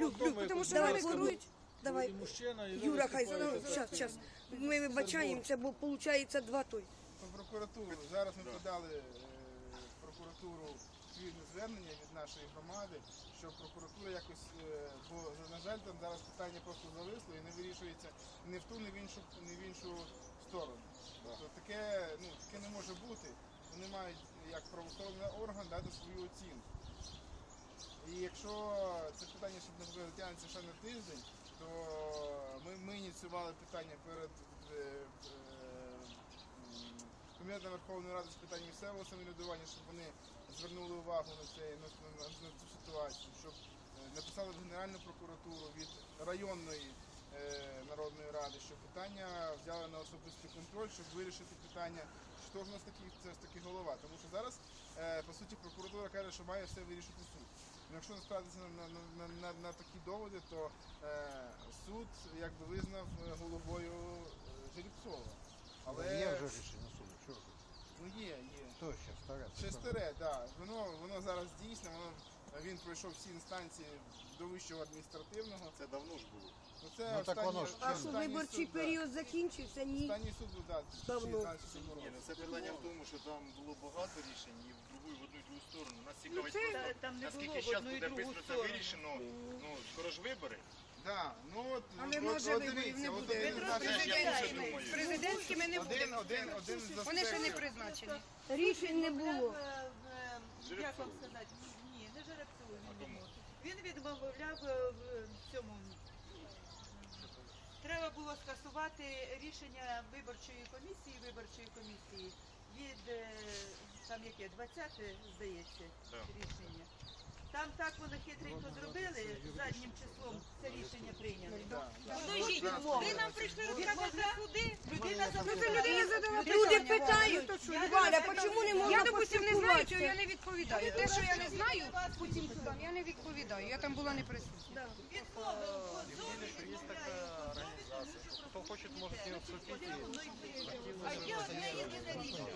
Люб, Люб, тому що вони керують. Давай, мужчина, і Юра, хай зараз, зараз. Ми вибачаємо, це бо виходить два той. Прокуратуру. Зараз ми подали е, в прокуратуру відповідне звернення від нашої громади, щоб прокуратура якось, е, бо на жаль, там зараз питання просто зависло і не вирішується ні в ту, ні в іншу, ні в іншу сторону. Тобто таке, ну, таке не може бути. Вони мають як правоохоронний орган дати свою оцінку. І якщо це питання, щоб не тягнеться ще на тиждень, то ми, ми ініціювали питання перед е, е, Комітетом Верховної Ради з питань місцевого самоврядування, щоб вони звернули увагу на, це, на, на цю ситуацію, щоб е, написали в Генеральну прокуратуру від районної е, народної ради, щоб питання взяли на особистий контроль, щоб вирішити питання, що ж у нас такий це ж таки голова. Тому що зараз, е, по суті, прокуратура каже, що має все вирішити суд. Ну, Якщо не на, на, на, на, на такі доводи, то е, суд якби визнав е, головою е, Жеребцова. Але є вже рішення суду. Що ви? ну є, є. Хто ще старе? Ще старе, да. Воно воно зараз дійсне, воно він пройшов всі інстанції до вищого адміністративного. Це давно ж було. Ну це Ну, так останній, воно ж А що останній виборчий суд, да. період закінчився? Ні. Останній суд був, да, Давно. 16 Ні, року. ну це питання в тому, що там було багато рішень і в другу, і в одну сторону. Нас Ну, цікавить це- просто, Там не наскільки в зараз одну і буде другу швидко сторону. вирішено. Ну, скоро ж вибори. Да, ну от, Але от, нас от, же от дивіться, не от буде. один Ви з Це ж я теж думаю. Президентськими не один, будемо. один, один з Вони ще не аспектів. призначені. Рішень не було. Е, Як вам сказати? Ні, не Жеребцову він відмовив. Він відмовляв е, в цьому. Треба було скасувати рішення виборчої комісії, виборчої комісії від е, там яке 20 здається Да. рішення. Там так вони хитренько зробили, заднім числом це рішення прийняли. Подождіть, ви нам прийшли розказати суди. Людина Ну, задала Люди питають, Валя, чому не можна Я, допустим, не знаю, чого я не відповідаю. Те, що я не знаю по цим судам, я не відповідаю. Я там була не присутня. Хто хоче, може не вступити. А є одне єдине рішення.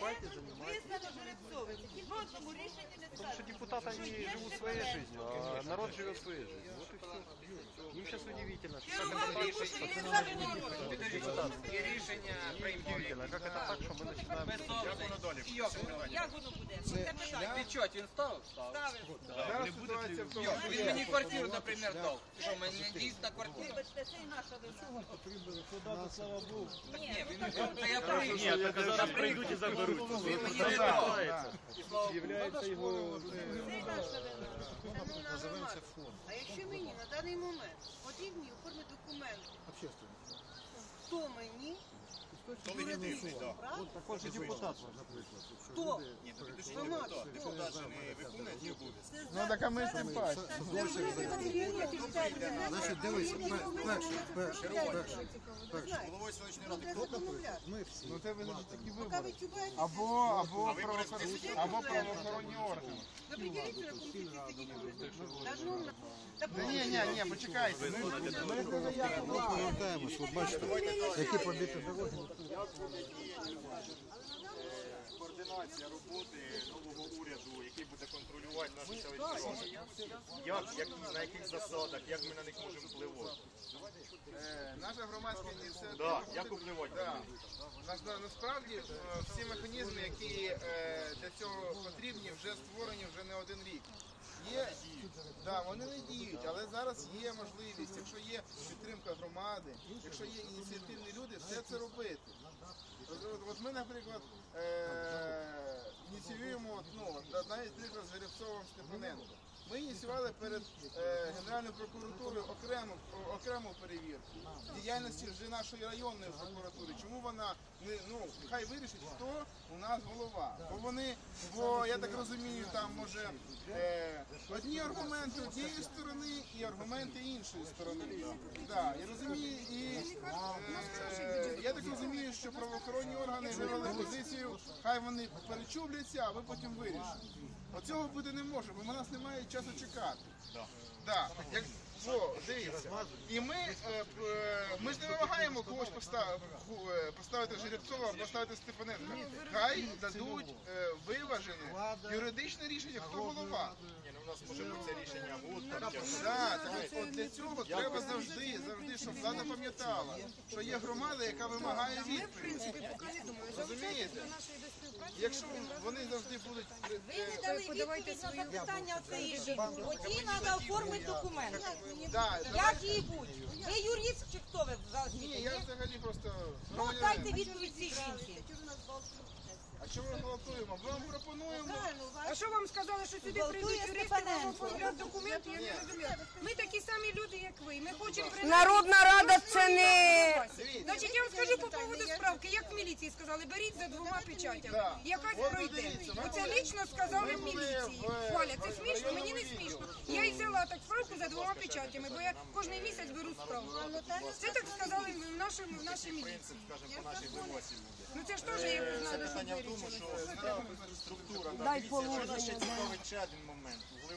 Визнано Жеребцовим. В одному рішенні не Потому что депутаты, они живут своей жизнью, а народ живет своей жизнью. Вот и сейчас удивительно, что как это так, что Є рішення приймали. удивительно, как это так, что мы начинаем... Як воно далі? Як воно буде? Це питання. Відчот він ставив? Ставив. Ставив. Зараз ситуація в тому, що Він мені квартиру, наприклад, дав. Що, в мене дійсна квартира? Вибачте, це і наша вина. Потрібно подати, слава Богу. Ні, він не дав. Це я прийду. Ні, так зараз прийдуть і заберуть. Він мені Да, не да, дав. да. І слава Богу. Являється його Це і наша вина. Называемся фонд. А якщо мені на даний момент потрібні оформити документи, Общественні. то мені Легітимний, так. Такой же депутат, например. хто? Ні, то підпишіть депутат. Депутат же не виконує ті обов'язки. Ну так а ми з тим паче. Значить, дивись, перше, перше, перше, перше. Головою селищної ради хто Розмовляти. Ми всі. Ну це визначить такі вибори. Або, або, правоохоронні, або правоохоронні органи. Та Та ні, ні, ні, почекайте. Ми, повертаємось, ви бачите, які побіти дороги. Як буде діяти е, координація роботи нового уряду, який буде контролювати наші селищні? Як, які, на яких засадах, як ми на них можемо впливати? е, наша громадська ініціатива. Да, як впливати? Да. Нас- на- Насправді е, всі механізми, які е, для цього потрібні, вже створені вже не один рік. Є, да, вони не діють, але зараз є можливість, якщо є підтримка громади, якщо є ініціативні люди, все це робити. От, ми, наприклад, е, ініціюємо ну, от, навіть приклад з Жеребцовим Степаненко. Ми ініціювали перед е, Генеральною прокуратурою окрему, окрему перевірку діяльності вже нашої районної прокуратури. Чому вона не ну хай вирішить, хто у нас голова? Бо вони, бо я так розумію, там може е, одні аргументи однієї сторони і аргументи іншої сторони. Да, я розумію, і е, я так розумію, що правоохоронні органи вивели позицію, хай вони перечубляться, а ви потім вирішите. Оцього бути не може, бо в нас немає часу чекати. Да. Як, о, дивіться. І ми, е, е, ми ж не вимагаємо когось поставити, поставити Жеребцова або поставити Степаненка. Хай дадуть е, виважене юридичне рішення, хто голова. Ні, ну нас може бути це рішення год, там, чи Да, так от- для цього треба завжди, щоб влада пам'ятала, що є громада, яка вимагає відповіді. Розумієте? Якщо вони завжди будуть е, е, дали відповідь на запитання цієї жінки. От їй треба оформити документи. да, Як їй бути? Ви юрист чи хто ви ні, взагалі? я взагалі просто Ну дайте громадянин. відповідь цій жінці. А чого ми голосуємо? Ми вам пропонуємо. А що вам сказали, що сюди прийдуть юристи, вам оформлять документи? Я не розумію. Ми такі самі люди, як ви. Ми хочемо принаймні- Народна рада це не Значить, я вам скажу по поводу справки. Як в міліції сказали, беріть за двома печатями. Якась пройде. Оце лічно сказали в міліції. в, Валя, це смішно, мені не смішно. Я і взяла так справку за двома печатями, бо я кожен місяць беру справку. Це так сказали в нашій міліції. Ну це ж теж Питання в тому, що структура, да, Дай дивіться, що нас ще положення, цікавить ще один момент в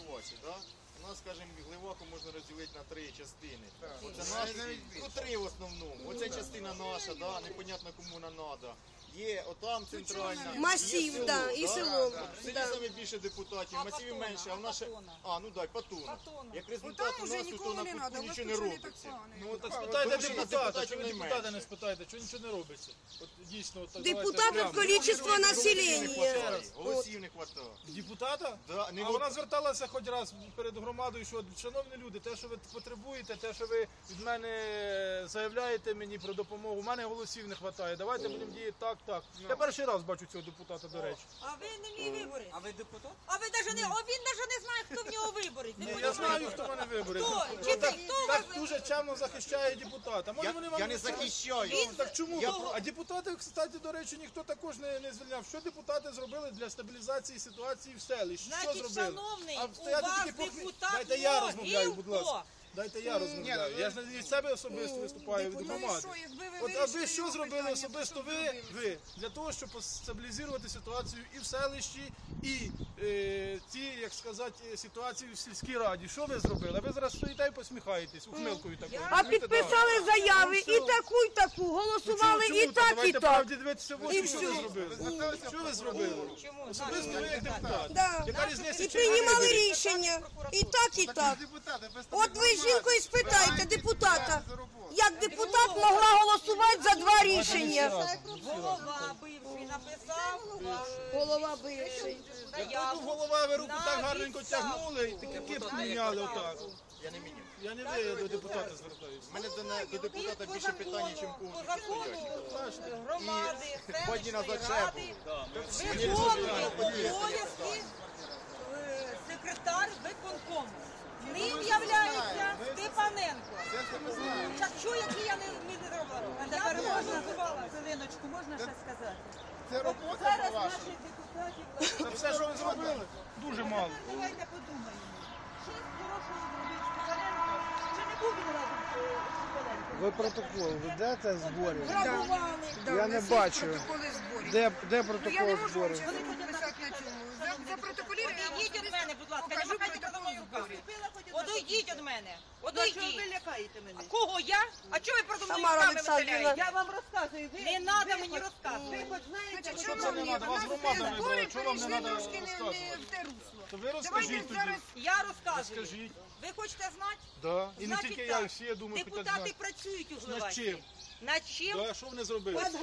да? У нас, скажімо, глибоку можна розділити на три частини. Оце наші, ну три в основному. Оця частина наша, да, непонятно кому вона надо. Є отам центральна. Масів, є да, і село, От В селі да. саме більше депутатів, масивів менше, а в наше... А, ну дай, патона. Як результат у нас тут на не кутку треба, у вас нічого не робиться. Ну так спитайте депутата, депутатів чого депутата не спитаєте, чого нічого не робиться? От дійсно, от так депутатів количество Голосів не населення. хватає, Голосів не хватає. Депутата? Да, не А вона зверталася хоч раз перед громадою, що шановні люди, те, що ви потребуєте, те, що ви від мене заявляєте мені про допомогу, у мене голосів не вистачає. Давайте будемо діяти так, так. Я перший раз бачу цього депутата, до речі. А ви не мій виборець. А ви депутат? А ви навіть не, а він навіть не знає, хто в нього виборець. Ви Ні, я понімаєте? знаю, хто мене вибере. Хто? Ну, Чи так, ти? Хто так вас дуже чемно захищає депутата. Може Я, вони вам я не захищаю. Ну, так чому? Я- А депутати, кстати, до речі, ніхто також не, не звільняв. Що депутати зробили для стабілізації ситуації в селищі? Що Значить, зробили? шановний, А у стояти вас тільки депутат Дайте я розмовляю, будь ласка. Дайте я розмовляю. Я ж не від себе особисто виступаю від Ну громади. що, якби ви От а ви вирішили що його зробили питання, особисто то ви, зробили? ви для того, щоб стабілізувати ситуацію і в селищі, і е, як сказати, ситуації в сільській раді? Що ви зробили? Ви зараз стоїте і посміхаєтесь ухмилкою такою. А підписали заяви і таку, і таку, голосували і так, і Давайте так. правді дивитися в очі, що ви зробили. Що ви зробили? Особисто ви як депутат. Да. Яка різниця, І чи приймали рішення. І так, і так. Депутати, От ви жінку і спитайте, депутата, як депутат могла голосувати за два рішення. Голова написав е, Голова бивший. Ну, заяву. голова ви руку так гарненько тягнули і такі кепку міняли отак. Я не міняв. Я не ви до депутата звертаюся. У мене до, не- до депутата більше питань, ніж у по закону громади, Ході на зачепу. ради виконує обов'язки е, секретар виконкому. Ним являється Степаненко. Так що, які я не, не зробила? Я не називала. Хвилиночку, можна ще сказати? Це робота Зараз по-вашому. наших депутатів Це все, що ви зробили, дуже мало. Давайте подумаємо. Щось хорошого зробить Степаненко. Чи не був він разом з Степаненко? Ви протокол ведете зборів? Грабували. Я не бачу. протоколи зборів. Де, де Ну, я не протокол можу вам зборів? чесно підписати на цьому. За, за я вам від мене, будь ласка, не покажу махайте протокол мною руками. зборів. Одійдіть від мене. Ну, що ви лякаєте мене? Кого я? А чого ви Тамара руками Олександрівна. виселяєте? Я вам розказую. Ви, Не надо ви мені хоч- розказувати. Ви хоч знаєте, що це не? У Вас нас громада не знає. Чого вам не перейшли надо трошки не, не розказувати? в те русло. То ви розкажіть тоді. зараз Я розказую. Розкажіть. Ви хочете знати? Да. І не Значить тільки так, я, і всі, я думаю, хотять Депутати знати. працюють у Над Гливасі. чим? Над чим? Да, що вони зробили? Під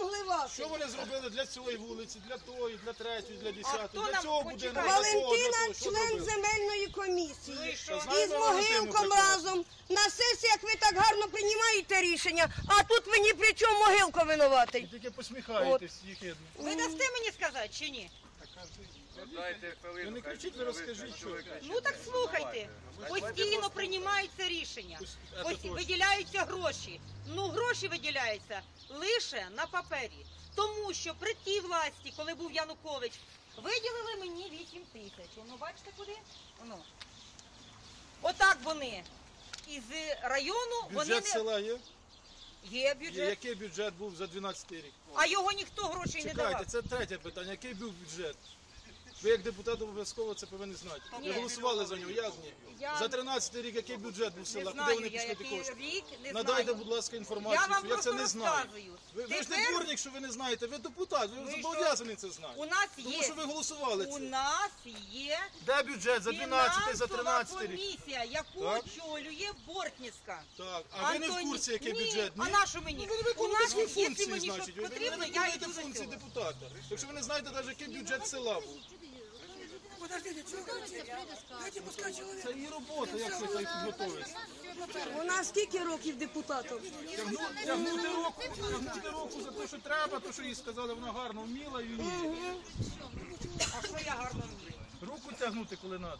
Гливаси. Що вони зробили для цієї вулиці, для тої, для третьої, для десятої, для нам цього будинку, для того, для Валентина, того, що член зробили? земельної Ну і комісії. що? Знаєте, Валентину могилком. Разом. На сесіях ви так гарно приймаєте рішення, а тут ви ні при чому могилко винуватий. Тільки посміхаєтесь їх. Ви дасте мені сказати чи ні? Ви не кричіть, ви розкажіть, що. Ну так слухайте. Постійно приймаються рішення. Ось виділяються гроші. Ну гроші виділяються лише на папері. Тому що при тій власті, коли був Янукович, виділили мені 8 тисяч. Ну бачите куди? Ну. Отак вони. Із району вони Бюджет не села є? є бюджет, Який бюджет був за 12 рік? а його ніхто грошей не Чекайте, це третє питання. Який був бюджет? Ви як депутат обов'язково це повинні знати. Ви голосували за нього, я з ним. Я- За 13 рік який бюджет був Не села, куди знаю вони я, пішли ті який кошти? рік, не Надайте, знаю. будь ласка, Я інформацію, вам я це просто не знаю. розказую. Ви, ви ж не Тепер що ви не знаєте, ви депутат, ви, Ви зобов'язані це знати. У нас Тому є, що ви голосували у це. нас є Де бюджет за 12 за фінансова 13 рік? комісія, яку Так. очолює Бортницька. Так, а ви не в Антоні- курсі, який Ні, бюджет? А на що мені? Ну, ви не У виконуєте нас, свої якщо функції, мені щось значить. Ви не потрібно, я виконуєте йду функції цього. депутата. Якщо ви не знаєте навіть, який бюджет села був. Це її робота, як це так. У нас скільки років депутатів? Тягну- Тягнути руку, тягнути руку за те, що треба, то, що їй сказали, вона гарно вміла і вміє. А що я гарно вмію? Руку тягнути, коли треба.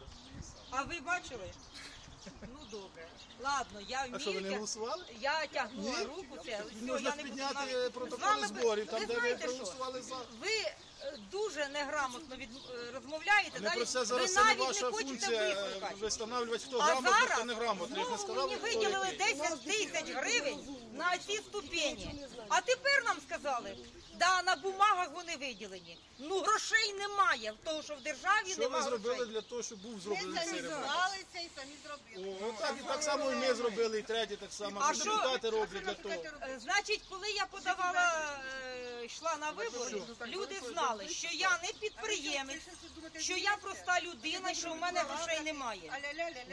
А ви бачили? Ну добре. Ладно, я вмію. А що, ви не тя- голосували? Я тягнула руку, це все, Можна я не підняти навіть- протоколи вами зборів, там, де ви знаєте що? проголосували за. Ви дуже неграмотно від, е, розмовляєте, Не про це ви зараз це не навіть ваша функція е, хто А грамотний, хто неграмотний. Я ж не ну, сказав, мені хто виділили який. 10 тисяч гривень на ці ступені. А тепер нам сказали, да, на бумагах вони виділені. Ну грошей немає, того, що в державі Що ви немає зробили грошей. для того, щоб був зроблений цей ремонт? Зналися і самі зробили. О, так, і так само і ми зробили, і третє так само. А Що що- депутати роблять для того? Е, Значить, коли я подавала, е, йшла на вибори, люди знали, що я не підприємець, що я проста людина, що в мене грошей немає.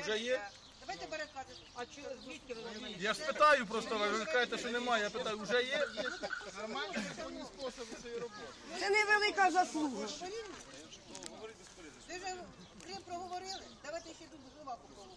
Вже є? Давайте перекладемо. А чо, звідки ви? Я ж питаю просто, ви кажете, що немає. Я питаю, вже є? Нормальні законні способи цієї роботи. Це невелика заслуга. Ви вже Крим проговорили, давайте ще тут слова проговоримо.